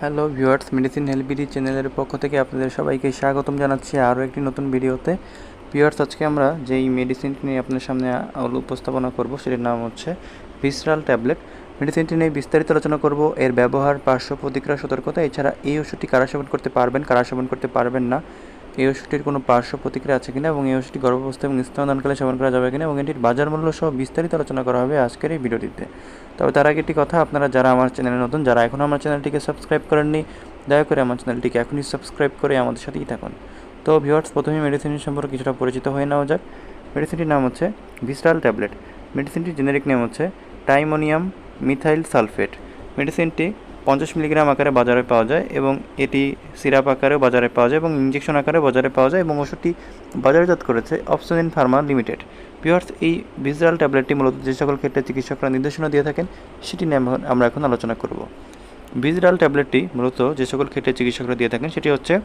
Hello viewers medicine হেলবিডি চ্যানেলের পক্ষ থেকে আপনাদের সবাইকে স্বাগতম জানাচ্ছি আরও একটি নতুন ভিডিওতে। ভিউয়ার্স আজকে আমরা যেই মেডিসিনটি নিয়ে আপনার সামনে উপস্থাপনা করব সেটির নাম হচ্ছে ভিসরাল ট্যাবলেট মেডিসিনটি নিয়ে বিস্তারিত আলোচনা করব, এর ব্যবহার, পার্শ্ব প্রতিক্রিয়া, সতর্কতা, এছাড়া এই ওষুধটি কারা সেবন করতে পারবেন, কারা সেবন করতে পারবেন না এই ওষুধটির কোনো পার্শ্ব প্রতিক্রিয়া আছে কিনা এবং এই ওষুধটি গর্ভাবস্থা এবং স্তনদানকালে সেবন করা যাবে কিনা এবং এটির বাজার মূল্য সহ বিস্তারিত আলোচনা করা হবে আজকের এই ভিডিওটিতে। তবে তার আগে একটি কথা, আপনারা যারা আমার চ্যানেলে নতুন, যারা এখনও আমার চ্যানেলটিকে সাবস্ক্রাইব করেননি, দয়া করে আমার চ্যানেলটিকে এখনই সাবস্ক্রাইব করে আমাদের সাথেই থাকুন। তো ভিউয়ার্স প্রথমে মেডিসিন সম্পর্কে কিছুটা পরিচিত হয়ে নেওয়া যাক। মেডিসিনটির নাম হচ্ছে ভিসরাল ট্যাবলেট মেডিসিনটির জেনেরিক নেম হচ্ছে টাইমোনিয়াম মিথাইল সালফেট মেডিসিনটি পঞ্চাশ মিলিগ্রাম আকারে বাজারে পাওয়া যায় এবং এটি সিরাপ আকারেও বাজারে পাওয়া যায় এবং ইঞ্জেকশন আকারে বাজারে পাওয়া যায় এবং ওষুধটি বাজারজাত করেছে অপসোনিন ফার্মা লিমিটেড। পিওর্স এই ভিসরাল ট্যাবলেটটি মূলত যে সকল ক্ষেত্রে চিকিৎসকরা নির্দেশনা দিয়ে থাকেন, সেটি নিয়ে আমরা- এখন আলোচনা করব। ভিসরাল ট্যাবলেটটি মূলত যে সকল ক্ষেত্রে চিকিৎসকরা দিয়ে থাকেন, সেটি হচ্ছে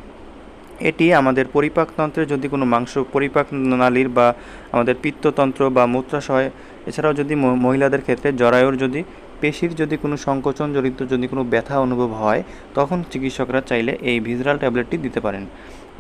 এটি আমাদের পরিপাকতন্ত্রে যদি কোনো মাংস, পরিপাক নালীর বা আমাদের পিত্ততন্ত্র বা মূত্রাশয়, এছাড়াও যদি মহিলাদের ক্ষেত্রে জরায়ুর যদি পেশির যদি কোনো সংকোচন জড়িত যদি কোনো ব্যথা অনুভব হয়, তখন চিকিৎসকরা চাইলে এই ভিজরাল ট্যাবলেটটি দিতে পারেন।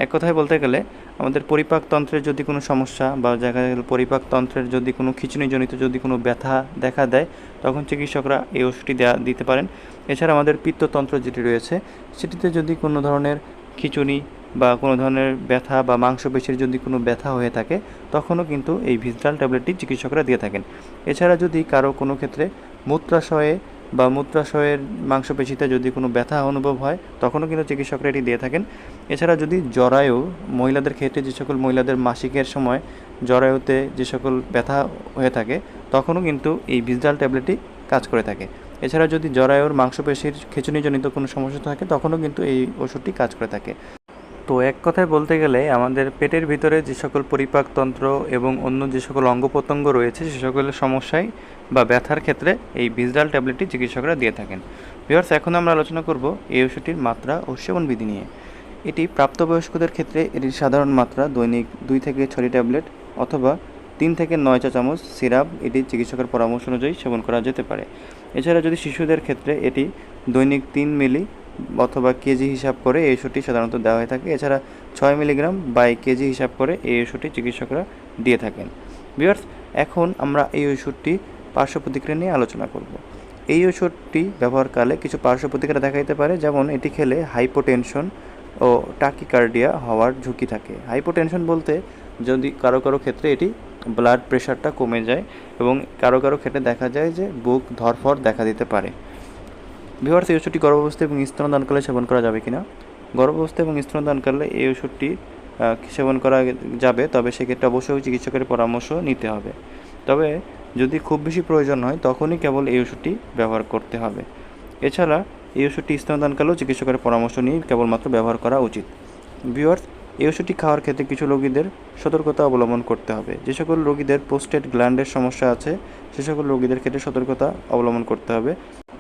এক কথায় বলতে গেলে, আমাদের পরিপাকতন্ত্রের যদি কোনো সমস্যা বা দেখা গেল পরিপাকতন্ত্রের যদি কোনো খিচুনিজনিত যদি কোনো ব্যথা দেখা দেয়, তখন চিকিৎসকরা এই ওষুধটি দেয়া, দিতে পারেন। এছাড়া আমাদের পিত্ততন্ত্র যেটি রয়েছে, সেটিতে যদি কোনো ধরনের খিচুনি বা কোনো ধরনের ব্যথা বা মাংসপেশির যদি কোনো ব্যথা হয়ে থাকে, তখনও কিন্তু এই ভিজরাল ট্যাবলেটটি চিকিৎসকরা দিয়ে থাকেন। এছাড়া যদি কারও কোনো ক্ষেত্রে মূত্রাশয়ে বা মূত্রাশয়ের মাংসপেশিতে যদি কোনো ব্যথা অনুভব হয়, তখনও কিন্তু চিকিৎসকরা এটি দিয়ে থাকেন। এছাড়া যদি জরায়ু, মহিলাদের ক্ষেত্রে যে সকল মহিলাদের মাসিকের সময় জরায়ুতে যে সকল ব্যথা হয়ে থাকে, তখনও কিন্তু এই ভিজরাল ট্যাবলেটটি কাজ করে থাকে। এছাড়া যদি জরায়ুর মাংসপেশির খিচুনিজনিত কোনো সমস্যা থাকে, তখনও কিন্তু এই ওষুধটি কাজ করে থাকে। তো এক কথায় বলতে গেলে আমাদের পেটের ভিতরে যে সকল পরিপাকতন্ত্র এবং অন্য যে সকল অঙ্গ প্রত্যঙ্গ রয়েছে, সে সকলের সমস্যায় বা ব্যথার ক্ষেত্রে এই ভিজরাল ট্যাবলেটটি চিকিৎসকরা দিয়ে থাকেন। ভিওর্স এখন আমরা আলোচনা করব এই ওষুধটির মাত্রা ও সেবন বিধি নিয়ে। এটি প্রাপ্তবয়স্কদের ক্ষেত্রে এটির সাধারণ মাত্রা, দৈনিক দুই থেকে ছয়টি ট্যাবলেট অথবা তিন থেকে নয় চা চামচ সিরাপ এটি চিকিৎসকের পরামর্শ অনুযায়ী সেবন করা যেতে পারে। এছাড়া যদি শিশুদের ক্ষেত্রে এটি দৈনিক তিন মিলি অথবা কেজি হিসাব করে এই ওষুধটি সাধারণত দেওয়া হয়ে থাকে। এছাড়া ছয় মিলিগ্রাম বাই কেজি হিসাব করে এই ওষুধটি চিকিৎসকরা দিয়ে থাকেন। ভিউয়ার্স, এখন আমরা এই ওষুধটি পার্শ্ব প্রতিক্রিয়া নিয়ে আলোচনা করব। এই ওষুধটি ব্যবহারকালে কিছু পার্শ্ব প্রতিক্রিয়া দেখা দিতে পারে, যেমন এটি খেলে হাইপোটেনশন ও টাকিকার্ডিয়া হওয়ার ঝুঁকি থাকে। হাইপোটেনশন বলতে যদি কারও কারও ক্ষেত্রে এটি ব্লাড প্রেশারটা কমে যায় এবং কারও কারও ক্ষেত্রে দেখা যায় যে বুক ধরফর দেখা দিতে পারে। ভিওয়ার্স এই ওষুধটি গর্ভাবস্থা এবং স্তনদানকালে সেবন করা যাবে কিনা? গর্ভাবস্থা এবং স্তনদানকালে এই ওষুধটি সেবন করা যাবে? তবে সেক্ষেত্রে অবশ্যই চিকিৎসকের পরামর্শ নিতে হবে। তবে যদি খুব বেশি প্রয়োজন হয়, তখনই কেবল এই ওষুধটি ব্যবহার করতে হবে। এছাড়া এই ওষুধটি স্তনদানকালেও চিকিৎসকের পরামর্শ নিয়ে কেবলমাত্র ব্যবহার করা উচিত। ভিওয়ার্স এই ওষুধটি খাওয়ার ক্ষেত্রে কিছু রোগীদের সতর্কতা অবলম্বন করতে হবে। যে সকল রোগীদের পোস্টেড গ্ল্যান্ডের সমস্যা আছে, সে সকল রোগীদের ক্ষেত্রে সতর্কতা অবলম্বন করতে হবে।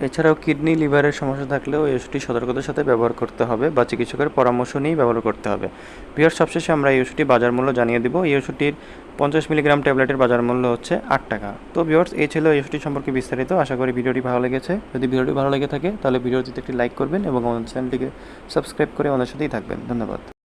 এছাড়াও কিডনি লিভারের সমস্যা থাকলেও এই ওষুধটি সতর্কতার সাথে ব্যবহার করতে হবে বা চিকিৎসকের পরামর্শ নিয়েই ব্যবহার করতে হবে। বিহার সবশেষে আমরা এই ওষুধটি বাজার মূল্য জানিয়ে দিব। এই ওষুধটির পঞ্চাশ মিলিগ্রাম ট্যাবলেটের বাজার মূল্য হচ্ছে আট টাকা। তো ভিওর্স, এই ছিল এই ওষুধটি সম্পর্কে বিস্তারিত। আশা করি ভিডিওটি ভালো লেগেছে। যদি ভিডিওটি ভালো লেগে থাকে, তাহলে ভিডিওটিতে একটি লাইক করবেন এবং আমাদের চ্যানেলটিকে সাবস্ক্রাইব করে আমাদের সাথেই থাকবেন। ধন্যবাদ।